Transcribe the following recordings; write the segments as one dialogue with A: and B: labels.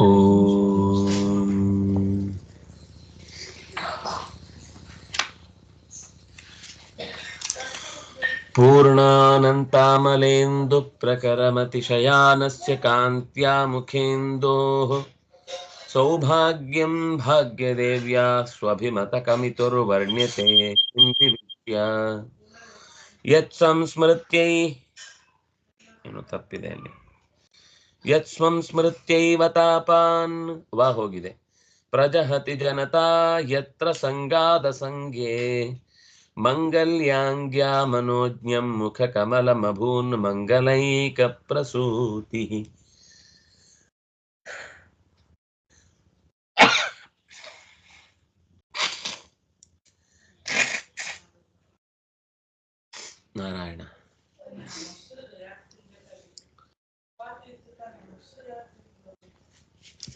A: ओम। पूर्णानन्तामलेन्दुप्रकरमतिशयानस्य कान्त्या मुखेन्दोः सौभाग्यं भाग्यदेव्या स्वभिमतकमितुर्वर्ण्यते किं विविच्य ಯತ್ ಸಂಸ್ಮೃತ್ಯೈ ಏನು ತಪ್ಪಿದೆ ಅಲ್ಲಿ ಯತ್ ಸಂಸ್ಮೃತ್ಯೈವ ತಾಪಾನ್ ವಾ ಹೋಗಿದೆ ಪ್ರಜಹತಿ ಜನತಾ ಯತ್ರ ಸಂಗಾದ ಸಂಗೇ ಮಂಗಲ್ಯಾಂಗ್ಯಾ ಮನೋಜ್ಞಂ ಮುಖ ಕಮಲಮಭೂನ್ ಮಂಗಲೈಕ ಪ್ರಸೂತಿ ನಾರಾಯಣ.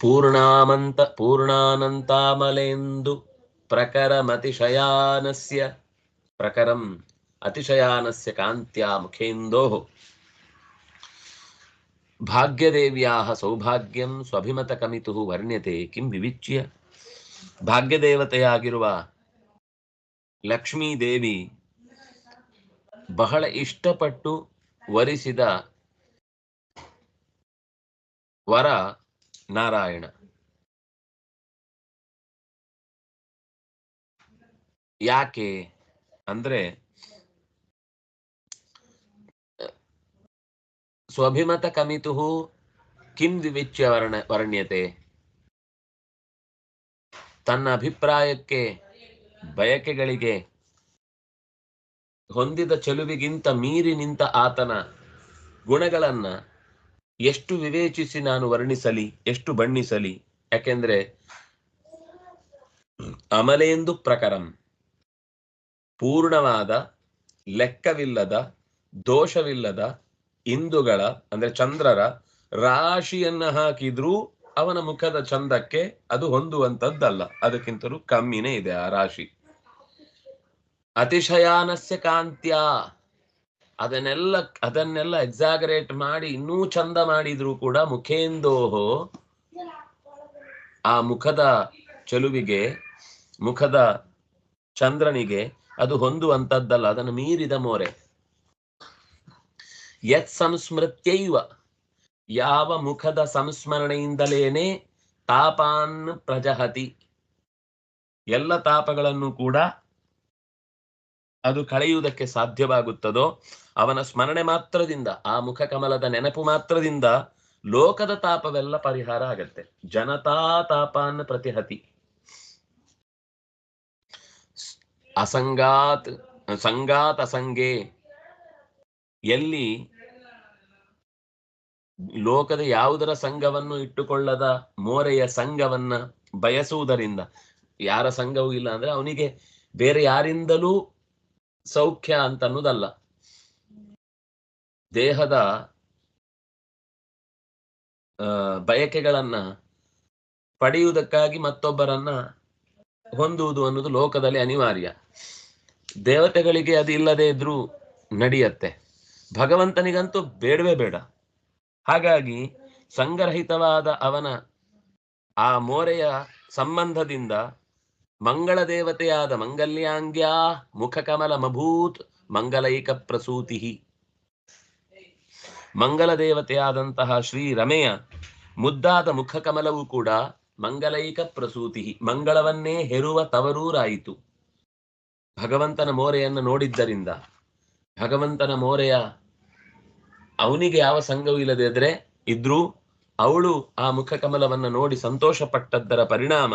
A: ಪೂರ್ಣಾಮಂತ, ಪೂರ್ಣಾನಂತಾಮಲೆಂದು ಪ್ರಕರಮತಿಶಯಾನಸ್ಯ, ಪ್ರಕರಂ ಅತಿಶಯಾನಸ್ಯ ಕಾಂತ್ಯ ಮುಖೇಂದೋ ಭಾಗ್ಯದೇವ್ಯಾಹ ಸೌಭಾಗ್ಯಂ ಸ್ವಭಿಮತ ಕಮಿತು ವರ್ಣ್ಯತೆ, ಕಿಂ ವಿವಿಚ್ಯ. ಭಾಗ್ಯದೇವತೆಯಾಗಿರುವ ಲಕ್ಷ್ಮೀ ದೇವಿ ಬಹಳ ಇಷ್ಟಪಟ್ಟು ವರಿಸಿದ ವರ ನಾರಾಯಣ. ಯಾಕೆ ಅಂದ್ರೆ, ಸ್ವಭಿಮತ ಕಮಿತು ಕಿಂ ವಿವಿಚ್ಯ ವರ್ಣ ವರ್ಣ್ಯತೆ. ತನ್ನ ಅಭಿಪ್ರಾಯಕ್ಕೆ ಬಯಕೆಗಳಿಗೆ ಹೊಂದಿದ ಚೆಲುವಿಗಿಂತ ಮೀರಿ ನಿಂತ ಆತನ ಗುಣಗಳನ್ನ ಎಷ್ಟು ವಿವೇಚಿಸಿ ನಾನು ವರ್ಣಿಸಲಿ, ಎಷ್ಟು ಬಣ್ಣಿಸಲಿ? ಯಾಕೆಂದ್ರೆ ಅಮಲೇಂದು ಪ್ರಕರಂ. ಪೂರ್ಣವಾದ ಲೆಕ್ಕವಿಲ್ಲದ, ದೋಷವಿಲ್ಲದ ಇಂದುಗಳ, ಅಂದ್ರೆ ಚಂದ್ರರ ರಾಶಿಯನ್ನ ಹಾಕಿದ್ರೂ ಅವನ ಮುಖದ ಚಂದಕ್ಕೆ ಅದು ಹೊಂದುವಂತದ್ದಲ್ಲ. ಅದಕ್ಕಿಂತಲೂ ಕಮ್ಮಿನೇ ಇದೆ ಆ ರಾಶಿ. ಅತಿಶಯಾನಸ್ಯ ಕಾಂತ್ಯ. ಅದನ್ನೆಲ್ಲ ಅದನ್ನೆಲ್ಲ ಎಕ್ಸಾಗರೇಟ್ ಮಾಡಿ, ಇನ್ನೂ ಚಂದ ಮಾಡಿದ್ರು ಕೂಡ ಮುಖೇಂದೋಹೋ ಆ ಮುಖದ ಚೆಲುವಿಗೆ, ಮುಖದ ಚಂದ್ರನಿಗೆ ಅದು ಹೊಂದುವಂಥದ್ದಲ್ಲ, ಅದನ್ನು ಮೀರಿದ ಮೋರೆ. ಯತ್ ಸಂಸ್ಮೃತ್ಯೈವ, ಯಾವ ಮುಖದ ಸಂಸ್ಮರಣೆಯಿಂದಲೇನೆ ತಾಪಾನ್ ಪ್ರಜಹತಿ. ಎಲ್ಲ ತಾಪಗಳನ್ನು ಕೂಡ ಅದು ಕಳೆಯುವುದಕ್ಕೆ ಸಾಧ್ಯವಾಗುತ್ತದೋ? ಅವನ ಸ್ಮರಣೆ ಮಾತ್ರದಿಂದ, ಆ ಮುಖ ಕಮಲದ ನೆನಪು ಮಾತ್ರದಿಂದ ಲೋಕದ ತಾಪವೆಲ್ಲ ಪರಿಹಾರ ಆಗತ್ತೆ. ಜನತಾ ತಾಪಾನ್ ಪ್ರತಿಹತಿ. ಅಸಂಗಾತ್, ಸಂಗಾತ್ ಅಸಂಗೇ. ಎಲ್ಲಿ ಲೋಕದ ಯಾವುದರ ಸಂಘವನ್ನು ಇಟ್ಟುಕೊಳ್ಳದ ಮೋರೆಯ ಸಂಘವನ್ನ ಬಯಸುವುದರಿಂದ, ಯಾರ ಸಂಘವೂ ಇಲ್ಲ ಅಂದ್ರೆ ಅವನಿಗೆ ಬೇರೆ ಯಾರಿಂದಲೂ ಸೌಖ್ಯ ಅಂತ ಅನ್ನೋದಲ್ಲ ದೇಹದ ಬಯಕೆಗಳನ್ನ ಪಡೆಯುವುದಕ್ಕಾಗಿ ಮತ್ತೊಬ್ಬರನ್ನ ಹೊಂದುವುದು ಅನ್ನೋದು ಲೋಕದಲ್ಲಿ ಅನಿವಾರ್ಯ. ದೇವತೆಗಳಿಗೆ ಅದು ಇಲ್ಲದೆ ಇದ್ರೂ ನಡೆಯತ್ತೆ. ಭಗವಂತನಿಗಂತೂ ಬೇಡವೇ ಬೇಡ. ಹಾಗಾಗಿ ಸಂಗ್ರಹಿತವಾದ ಅವನ ಆ ಮೋರೆಯ ಸಂಬಂಧದಿಂದ ಮಂಗಳ ದೇವತೆಯಾದ ಮಂಗಲ್ಯಾಂಗ್ಯಾ ಮುಖಕಮಲ ಮಭೂತ್ ಮಂಗಲೈಕ ಪ್ರಸೂತಿ ಮಂಗಲ ದೇವತೆಯಾದಂತಹ ಶ್ರೀ ರಮೆಯ ಮುದ್ದಾದ ಮುಖಕಮಲವು ಕೂಡ ಮಂಗಲೈಕ ಪ್ರಸೂತಿ ಮಂಗಳವನ್ನೇ ಹೆರುವ ತವರೂರಾಯಿತು. ಭಗವಂತನ ಮೋರೆಯನ್ನು ನೋಡಿದ್ದರಿಂದ, ಭಗವಂತನ ಮೋರೆಯ ಅವನಿಗೆ ಯಾವ ಸಂಘವೂ ಇಲ್ಲದಿದ್ರೆ ಇದ್ರೂ ಅವಳು ಆ ಮುಖಕಮಲವನ್ನ ನೋಡಿ ಸಂತೋಷಪಟ್ಟದ್ದರ ಪರಿಣಾಮ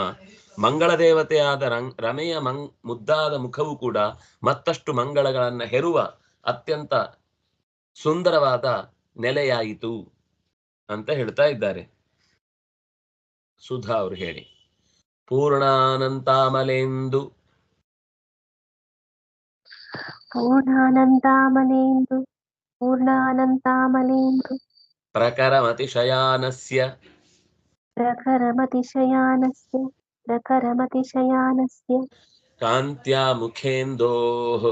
A: ಮಂಗಳ ದೇವತೆಯಾದ ರಮೆಯ ಮಂಗ್ ಮುದ್ದಾದ ಮುಖವು ಕೂಡ ಮತ್ತಷ್ಟು ಮಂಗಳಗಳನ್ನ ಹೆರುವ ಅತ್ಯಂತ ಸುಂದರವಾದ ನೆಲೆಯಾಯಿತು ಅಂತ ಹೇಳ್ತಾ ಇದ್ದಾರೆ. ಸುಧಾ ಅವರು ಹೇಳಿ. ಪೂರ್ಣಾನಂತಾಮಲೆಂದು.
B: ಪೂರ್ಣಾನಂತಾಮಲೇಂದು ಪೂರ್ಣಾನಂತಾಮಲೇಂದು.
A: ಪ್ರಕರಮತಿಶಯಾನಸ್ಯ.
B: ಪ್ರಕರಮತಿಶಯಾನಸ್ಯ. प्रखरमतिशयानस्य
A: कान्त्या मुखेन्दोः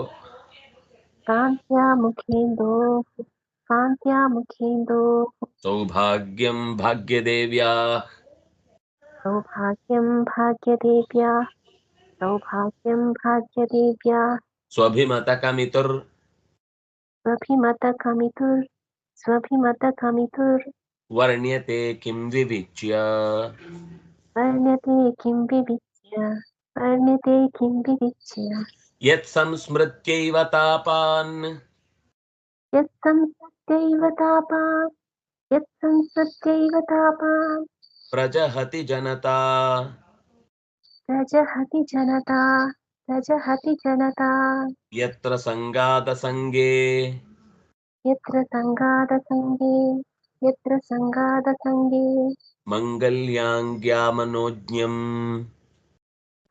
B: कान्त्या मुखेन्दोः कान्त्या मुखेन्दोः
A: सौभाग्यं भाग्यदेव्याः।
B: सौभाग्यं भाग्यदेव्या। सौभाग्यं भाग्यदेव्या।
A: स्वभिमतकमितुर्।
B: स्वभिमतकमितुर्। स्वभिमतकमितुर्।
A: वर्ण्यते किं विविच्य।
B: वर्ण्यते किं विविच्य वर्ण्यते किं विविच्य
A: यत्संस्मृत्यैव तापान्
B: यत्संसत्यैव तापान् यत्संसत्यैव तापान्
A: प्रजहति जनता
B: प्रजहति जनता प्रजहति जनता
A: यत्र सङ्गादसङ्गे
B: यत्र सङ्गादसङ्गे यत्र सङ्गादसङ्गे।
A: मङ्गल्याङ्ग्यामनोज्ञम्।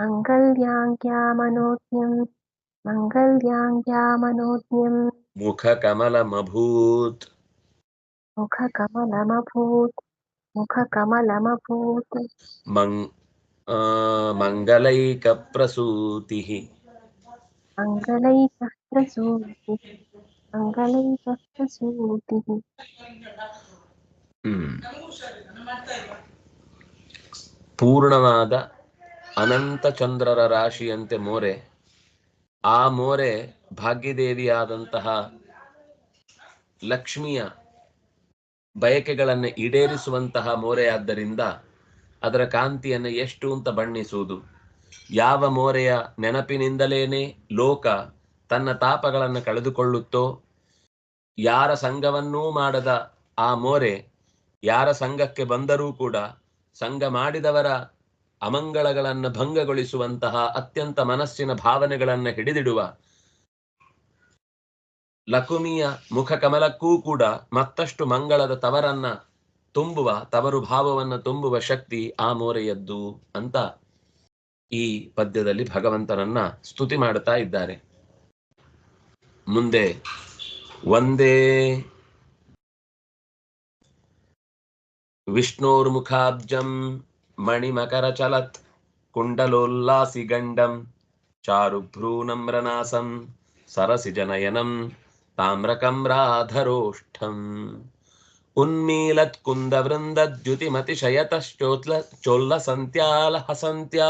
B: मङ्गल्याङ्ग्यामनोज्ञम्। मङ्गल्याङ्ग्यामनोज्ञम्।
A: मुखकमलमभूत्।
B: मुखकमलमभूत्। मुखकमलमभूत्।
A: मङ् मङ्गलैकप्रसूतिः।
B: मङ्गलैकप्रसूतिः। मङ्गलैकप्रसूतिः।
A: ಹ್ಮ್. ಪೂರ್ಣವಾದ ಅನಂತ ಚಂದ್ರರ ರಾಶಿಯಂತೆ ಮೋರೆ ಆ ಮೋರೆ ಭಾಗ್ಯದೇವಿಯಾದಂತಹ ಲಕ್ಷ್ಮಿಯ ಬಯಕೆಗಳನ್ನು ಈಡೇರಿಸುವಂತಹ ಮೋರೆಯಾದ್ದರಿಂದ ಅದರ ಕಾಂತಿಯನ್ನು ಎಷ್ಟು ಅಂತ ಬಣ್ಣಿಸುವುದು ಯಾವ ಮೋರೆಯ ನೆನಪಿನಿಂದಲೇನೆ ಲೋಕ ತನ್ನ ತಾಪಗಳನ್ನು ಕಳೆದುಕೊಳ್ಳುತ್ತೋ, ಯಾರ ಸಂಘವನ್ನೂ ಮಾಡದ ಆ ಮೋರೆ ಯಾರ ಸಂಘಕ್ಕೆ ಬಂದರೂ ಕೂಡ ಸಂಘ ಮಾಡಿದವರ ಅಮಂಗಳಗಳನ್ನು ಭಂಗಗೊಳಿಸುವಂತಹ ಅತ್ಯಂತ ಮನಸ್ಸಿನ ಭಾವನೆಗಳನ್ನು ಹಿಡಿದಿಡುವ ಲಕುಮಿಯ ಮುಖ ಕಮಲಕ್ಕೂ ಕೂಡ ಮತ್ತಷ್ಟು ಮಂಗಳದ ತವರನ್ನ ತುಂಬುವ, ತವರು ಭಾವವನ್ನು ತುಂಬುವ ಶಕ್ತಿ ಆ ಮೋರೆಯದ್ದು ಅಂತ ಈ ಪದ್ಯದಲ್ಲಿ ಭಗವಂತನನ್ನ ಸ್ತುತಿ ಮಾಡುತ್ತಾ ಇದ್ದಾರೆ. ಮುಂದೆ ಒಂದೇ ವಿಷ್ಣೋರ್ಮುಖಾಬ್ಜಂ ಮಣಿಮಕರಚಲತ್ ಕುಂಡಲೋಲ್ಲಾಸಿ ಗಂಡಂ ಚಾರುಭ್ರೂನಮ್ರನಾಸಂ ಸರಸಿಜನಯನಂ ತಾಮ್ರಕಮ್ರಾಧರೋಷ್ಠಂ ಉನ್ಮೀಲತ್ ಕುಂದವೃಂದದ್ಯುತಿಮತಿಶಯತಶ್ಚೋತ್ಲ ಚೋಲ್ಲಸಂತ್ಯಾಲ ಹಸಂತ್ಯಾ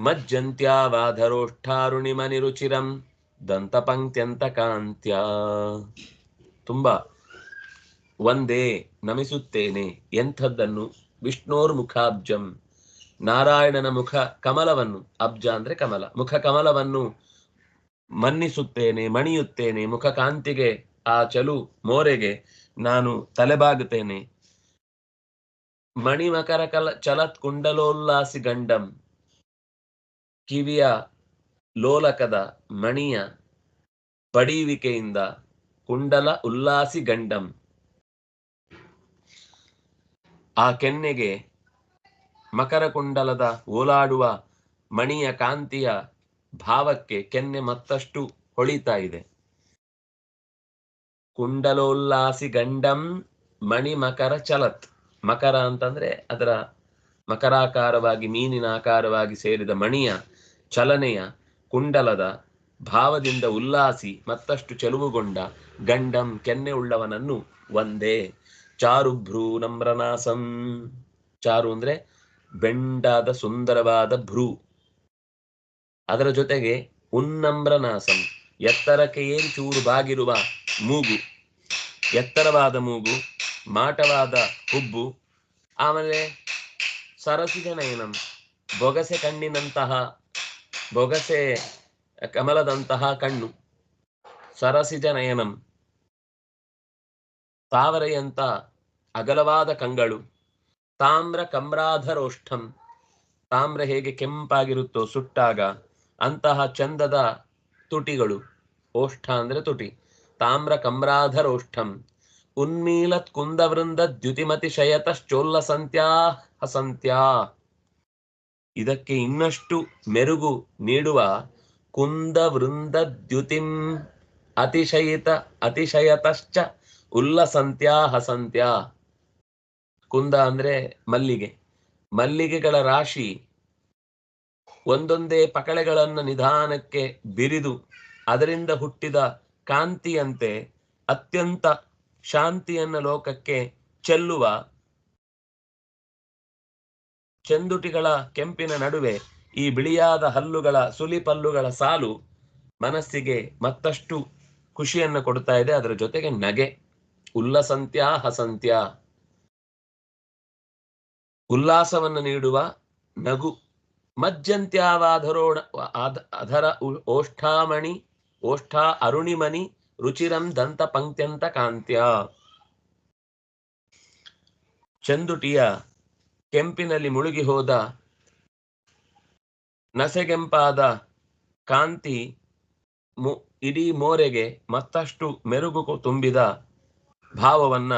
A: ಮಜ್ಜಂತ್ಯಾವಾಧರೋಷ್ಠಾರುಣಿಮನಿರುಚಿರಂ ದಂತಪಂಕ್ತ್ಯಂತ ಕಾಂತ್ಯ ತುಂಬಾ ಒಂದೇ ನಮಿಸುತ್ತೇನೆ ಎಂಥದ್ದನ್ನು ವಿಷ್ಣೋರ್ ಮುಖಾಬ್ಜಂ. ನಾರಾಯಣನ ಮುಖ ಕಮಲವನ್ನು, ಅಬ್ಜ ಅಂದ್ರೆ ಕಮಲ, ಮುಖ ಕಮಲವನ್ನು ಮನ್ನಿಸುತ್ತೇನೆ, ಮಣಿಯುತ್ತೇನೆ, ಮುಖ ಕಾಂತಿಗೆ ಆ ಚಲು ಮೋರೆಗೆ ನಾನು ತಲೆಬಾಗುತ್ತೇನೆ. ಮಣಿಮಕರ ಕಲ, ಚಲತ್ ಕುಂಡಲೋಲ್ಲಾಸಿ ಗಂಡಂ. ಕಿವಿಯ ಲೋಲಕದ ಮಣಿಯ ಪಡೀವಿಕೆಯಿಂದ ಕುಂಡಲ ಉಲ್ಲಾಸಿ ಗಂಡಂ. ಆ ಕೆನ್ನೆಗೆ ಮಕರಕುಂಡಲದ ಓಲಾಡುವ ಮಣಿಯ ಕಾಂತಿಯ ಭಾವಕ್ಕೆ ಕೆನ್ನೆ ಮತ್ತಷ್ಟು ಹೊಳಿತಾ ಇದೆ. ಕುಂಡಲೋಲ್ಲಾಸಿ ಗಂಡಂ ಮಣಿ ಮಕರ ಚಲತ್. ಮಕರ ಅಂತಂದ್ರೆ ಅದರ ಮಕರಾಕಾರವಾಗಿ, ಮೀನಿನ ಆಕಾರವಾಗಿ ಸೇರಿದ ಮಣಿಯ ಚಲನೆಯ ಕುಂಡಲದ ಭಾವದಿಂದ ಉಲ್ಲಾಸಿ ಮತ್ತಷ್ಟು ಚೆಲುವುಗೊಂಡ ಗಂಡಂ ಕೆನ್ನೆ ಉಳ್ಳವನನ್ನು ಒಂದೇ ಚಾರುಭ್ರೂ ನಮ್ರನಾಸಂ ಚಾರು ಅಂದ್ರೆ ಬೆಂಡಾದ ಸುಂದರವಾದ ಭ್ರೂ. ಅದರ ಜೊತೆಗೆ ಉನ್ನಮ್ರನಾಸಂ ಎತ್ತರಕ್ಕೆ ಏರಿ ಚೂರು ಬಾಗಿರುವ ಮೂಗು. ಎತ್ತರವಾದ ಮೂಗು, ಮಾಟವಾದ ಹುಬ್ಬು. ಆಮೇಲೆ ಸರಸಿದ ನಯನಂ. ಬೊಗಸೆ ಕಣ್ಣಿನಂತಹ, ಬೊಗಸೆ ಕಮಲದಂತಹ ಕಣ್ಣು. ಸರಸಿಜ ನಯನಂ. ತಾವರೆಯಂತ ಅಗಲವಾದ ಕಂಗಳು. ತಾಮ್ರ ಕಮ್ರಾಧರೋಷ್ಠಂ. ತಾಮ್ರ ಹೇಗೆ ಕೆಂಪಾಗಿರುತ್ತೋ ಸುಟ್ಟಾಗ ಅಂತಹ ಚಂದದ ತುಟಿಗಳು. ಓಷ್ಠ ಅಂದ್ರೆ ತುಟಿ. ತಾಮ್ರ ಕಮ್ರಾಧರೋಷ್ಠಂ. ಉನ್ಮೀಲತ್ ಕುಂದವೃಂದ ದ್ಯುತಿಮತಿ ಶಯತಶ್ಚೋಲ್ಲ ಸಂತ್ಯಾ ಹಸಂತ್ಯಾ. ಇದಕ್ಕೆ ಇನ್ನಷ್ಟು ಮೆರುಗು ನೀಡುವ ಕುಂದ ದ್ಯುತಿಂ ಅತಿಶಯಿತ ಅತಿಶಯತಶ್ಚ ಉಲ್ಲಸಂತ್ಯಾ ಹಸಂತ್ಯಾ. ಕುಂದ ಅಂದ್ರೆ ಮಲ್ಲಿಗೆ. ಮಲ್ಲಿಗೆಗಳ ರಾಶಿ ಒಂದೊಂದೇ ಪಕಳೆಗಳನ್ನು ನಿಧಾನಕ್ಕೆ ಬಿರಿದು ಅದರಿಂದ ಹುಟ್ಟಿದ ಕಾಂತಿಯಂತೆ ಅತ್ಯಂತ ಶಾಂತಿಯನ್ನ ಲೋಕಕ್ಕೆ ಚೆಲ್ಲುವ ಚೆಂದುಟಿಗಳ ಕೆಂಪಿನ ನಡುವೆ ಈ ಬಿಳಿಯಾದ ಹಲ್ಲುಗಳ ಸುಲಿಪಲ್ಲುಗಳ ಸಾಲು ಮನಸ್ಸಿಗೆ ಮತ್ತಷ್ಟು ಖುಷಿಯನ್ನು ಕೊಡ್ತಾ ಇದೆ. ಅದರ ಜೊತೆಗೆ ನಗೆ. ಉಲ್ಲಸಂತ್ಯ ಹಸಂತ್ಯ. ಉಲ್ಲಾಸವನ್ನು ನೀಡುವ ನಗು. ಮಜ್ಜಂತ್ಯಾವಾಧರೋಣ ಅಧರ ಓಷ್ಠಾಮಣಿ, ಓಷ್ಠಾ ಅರುಣಿಮಣಿ, ರುಚಿರಂ ದಂತ ಪಂಕ್ತ್ಯಂತ ಕಾಂತ್ಯ. ಚಂದುಟಿಯ ಕೆಂಪಿನಲ್ಲಿ ಮುಳುಗಿ ಹೋದ ನಸೆಗೆಂಪಾದ ಕಾಂತಿ ಇಡಿ ಮೋರೆಗೆ ಮತ್ತಷ್ಟು ಮೆರುಗು ತುಂಬಿದ ಭಾವವನ್ನ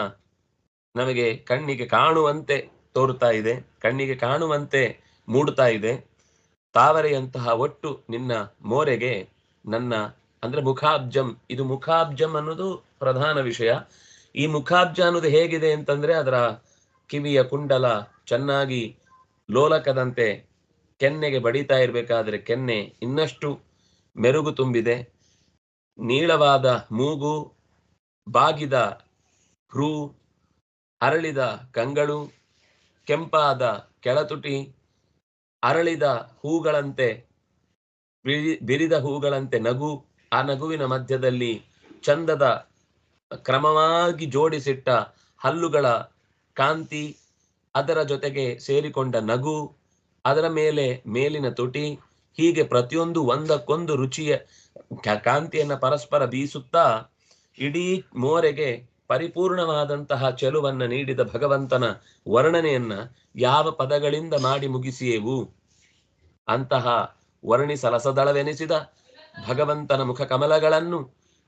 A: ನಮಗೆ ಕಣ್ಣಿಗೆ ಕಾಣುವಂತೆ ತೋರುತ್ತಾ ಇದೆ, ಕಣ್ಣಿಗೆ ಕಾಣುವಂತೆ ಮೂಡ್ತಾ ಇದೆ. ತಾವರೆಯಂತಹ ಒಟ್ಟು ನಿನ್ನ ಮೋರೆಗೆ ನನ್ನ, ಅಂದ್ರೆ ಮುಖಾಬ್ಜಂ, ಇದು ಮುಖಾಬ್ಜಂ ಅನ್ನೋದು ಪ್ರಧಾನ ವಿಷಯ. ಈ ಮುಖಾಬ್ಜ ಅನ್ನೋದು ಹೇಗಿದೆ ಅಂತಂದ್ರೆ ಅದರ ಕಿವಿಯ ಕುಂಡಲ ಚೆನ್ನಾಗಿ ಲೋಲಕದಂತೆ ಕೆನ್ನೆಗೆ ಬಡಿತಾ ಇರಬೇಕಾದ್ರೆ ಕೆನ್ನೆ ಇನ್ನಷ್ಟು ಮೆರುಗು ತುಂಬಿದೆ. ನೀಳವಾದ ಮೂಗು, ಬಾಗಿದ ಭ್ರೂ, ಅರಳಿದ ಕಂಗಳು, ಕೆಂಪಾದ ಕೆಳತುಟಿ, ಅರಳಿದ ಹೂಗಳಂತೆ ಬಿರಿ ಬಿರಿದ ಹೂಗಳಂತೆ ನಗು, ಆ ನಗುವಿನ ಮಧ್ಯದಲ್ಲಿ ಚಂದದ ಕ್ರಮವಾಗಿ ಜೋಡಿಸಿಟ್ಟ ಹಲ್ಲುಗಳ ಕಾಂತಿ, ಅದರ ಜೊತೆಗೆ ಸೇರಿಕೊಂಡ ನಗು, ಅದರ ಮೇಲೆ ಮೇಲಿನ ತುಟಿ, ಹೀಗೆ ಪ್ರತಿಯೊಂದು ಒಂದಕ್ಕೊಂದು ರುಚಿಯ ಕಾಂತಿಯನ್ನ ಪರಸ್ಪರ ಬೀಸುತ್ತಾ, ಇಡೀ ಮೋರೆಗೆ ಪರಿಪೂರ್ಣವಾದಂತಹ ಚೆಲುವನ್ನ ನೀಡಿದ ಭಗವಂತನ ವರ್ಣನೆಯನ್ನ ಯಾವ ಪದಗಳಿಂದ ಮಾಡಿ ಮುಗಿಸಿಯೇವು? ಅಂತಹ ವರ್ಣಿಸಲಸದಳವೆನಿಸಿದ ಭಗವಂತನ ಮುಖ ಕಮಲಗಳನ್ನು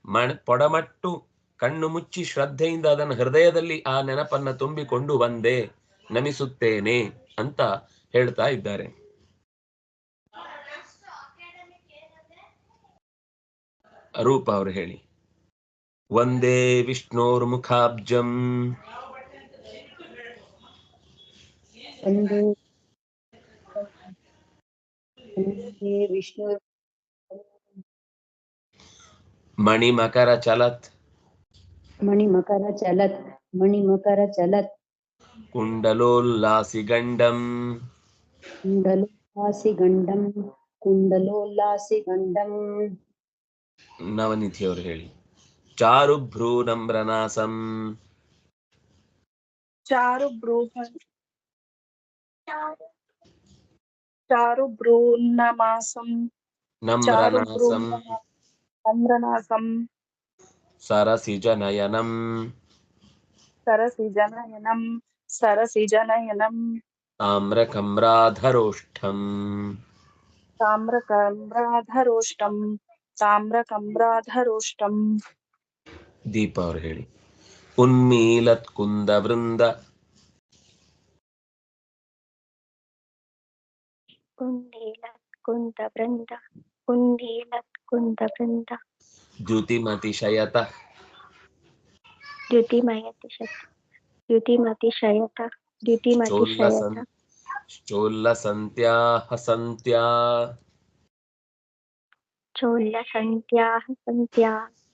A: ಮಣ್ ಪೊಡಮಟ್ಟು ಕಣ್ಣು ಮುಚ್ಚಿ ಶ್ರದ್ಧೆಯಿಂದ ಅದನ್ನು ಹೃದಯದಲ್ಲಿ ಆ ನೆನಪನ್ನ ತುಂಬಿಕೊಂಡು ಬಂದೆ, ನಮಿಸುತ್ತೇನೆ ಅಂತ ಹೇಳ್ತಾ ಇದ್ದಾರೆ. ರೂಪ ಅವರು ಹೇಳಿ.
C: ವಂದೇ ವಿಷ್ಣೋರ್ಮುಖಾಬ್ಜಂ.
A: ಮಣಿಮಕರ ಚಲತ್ ಮಣಿಮಕರ ಚಲತ್.
C: ಮಣಿಮಕರ ಚಲತ್ ಕುಂಡಲೋಲ್ಲಾಸಿಗಂಡಂ. ಕುಂಡಲೋಲ್ಲಾಸಿಗಂಡಂ.
A: ಕುಂಡಲೋಲ್ಲಾಸಿಗಂಡಂ. ನವನಿಧಿಯವರು ಹೇಳಿ. चारुभ्रूनम्रनासम्।
D: चारुभ्रूहन्
A: चारुभ्रून्नमासम्
D: नम्रनासम्। नम्रनासम्
A: ताम्रकम्राधरोष्ठम्।
D: ताम्रकम्राधरोष्ठम्। ताम्रकम्राधरोष्ठम्।
A: ದೀಪ ಅವರು ಹೇಳಿ. ಉನ್ಮೀಲತ್ ಕುಂದ ವೃಂದ.
B: ಕುಂಡೀಲತ್ ಕುಂದ ಬೃಂದ ಕುಂಡೀಲತ್ ಕುಂದ ಬೃಂದ
A: ದ್ಯುತಿಮತಿಶಯತ.
B: ದ್ಯುತಿಮಯತಿ ಶತ ದ್ಯುತಿಮತಿಶಯತ. ದ್ಯುತಿಮತಿಶಯತ.
A: ಚೋಲ್ಲಸಂತ್ಯಾ ಹಸಂತ್ಯಾ
B: ಚೋಲ್ಲಸಂತ್ಯಾಹ ಸಂತ್ಯಾ.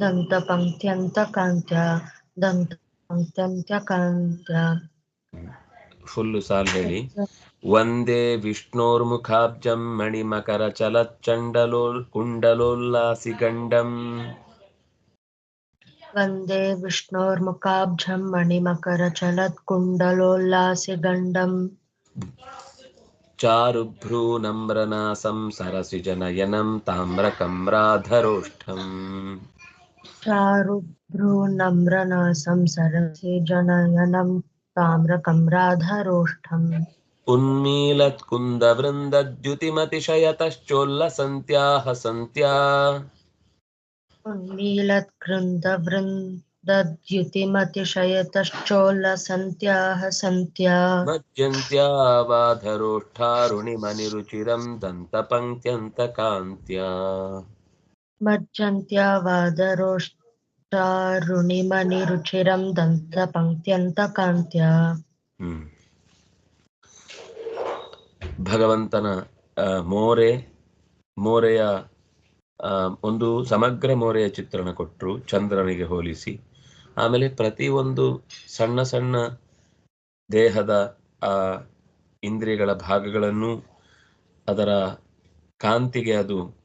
A: Dantapantyantakankya, Dantapantyantakankya. Full is already. वंदे
E: विष्णोर्मुखाब्जं मणिमकरचलच्चण्डलोल् कुण्डलोल्लासिगण्डम् वंदे विष्णोर्मुखाब्जं मणिमकरचलत्कुण्डलोल्लासिगण्डम्
A: चारुभ्रूनम्रनासं सरसिजनयनं ताम्रकं राधरोष्ठम्
E: चारुभ्रूनम्रनासं सरसे जनयनं ताम्रकं राधरोष्ठम्।
A: उन्मीलत्कुन्दवृन्दद्युतिमतिशयतश्चोल्लसन्त्याः सन्त्या।
E: उन्मीलत्कृन्दवृन्दद्युतिमतिशयतश्चोल्लसन्त्याः सन्त्या।
A: मज्जन्त्या वाधरोष्ठारुणिमनिरुचिरं दन्तपङ्क्त्यन्तकान्त्या।
E: मज्जन्त्या वादरोष्टारुणिमनिरुचिरं दन्तपङ्क्त्यन्तकान्त्या
A: ಹ್ಮ್ ಭಗವಂತನ ಆ, ಮೋರೆ ಮೋರೆಯ ಆ, ಒಂದು ಸಮಗ್ರ ಮೋರೆಯ ಚಿತ್ರಣ ಕೊಟ್ಟರು ಚಂದ್ರನಿಗೆ ಹೋಲಿಸಿ ಆಮೇಲೆ ಪ್ರತಿಯೊಂದು ಸಣ್ಣ ಸಣ್ಣ ದೇಹದ ಆ ಇಂದ್ರಿಯಗಳ ಭಾಗಗಳನ್ನು ಅದರ ಕಾಂತಿಗೆ ಅದು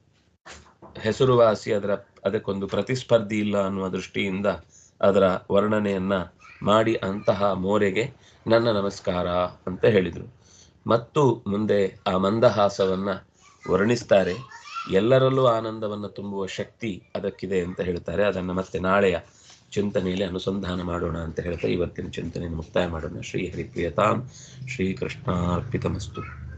A: ಹೆಸರುವಾಸಿ ಅದರ, ಅದಕ್ಕೊಂದು ಪ್ರತಿಸ್ಪರ್ಧಿ ಇಲ್ಲ ಅನ್ನುವ ದೃಷ್ಟಿಯಿಂದ ಅದರ ವರ್ಣನೆಯನ್ನ ಮಾಡಿ ಅಂತಹ ಮೋರೆಗೆ ನನ್ನ ನಮಸ್ಕಾರ ಅಂತ ಹೇಳಿದರು. ಮತ್ತು ಮುಂದೆ ಆ ಮಂದಹಾಸವನ್ನ ವರ್ಣಿಸ್ತಾರೆ. ಎಲ್ಲರಲ್ಲೂ ಆನಂದವನ್ನು ತುಂಬುವ ಶಕ್ತಿ ಅದಕ್ಕಿದೆ ಅಂತ ಹೇಳ್ತಾರೆ. ಅದನ್ನು ಮತ್ತೆ ನಾಳೆಯ ಚಿಂತನೆಯಲ್ಲಿ ಅನುಸಂಧಾನ ಮಾಡೋಣ ಅಂತ ಹೇಳ್ತಾ ಇವತ್ತಿನ ಚಿಂತನೆಯನ್ನು ಮುಕ್ತಾಯ ಮಾಡೋಣ. ಶ್ರೀ ಹರಿಪ್ರಿಯತಾಂ ಶ್ರೀ ಕೃಷ್ಣಾರ್ಪಿತಮಸ್ತು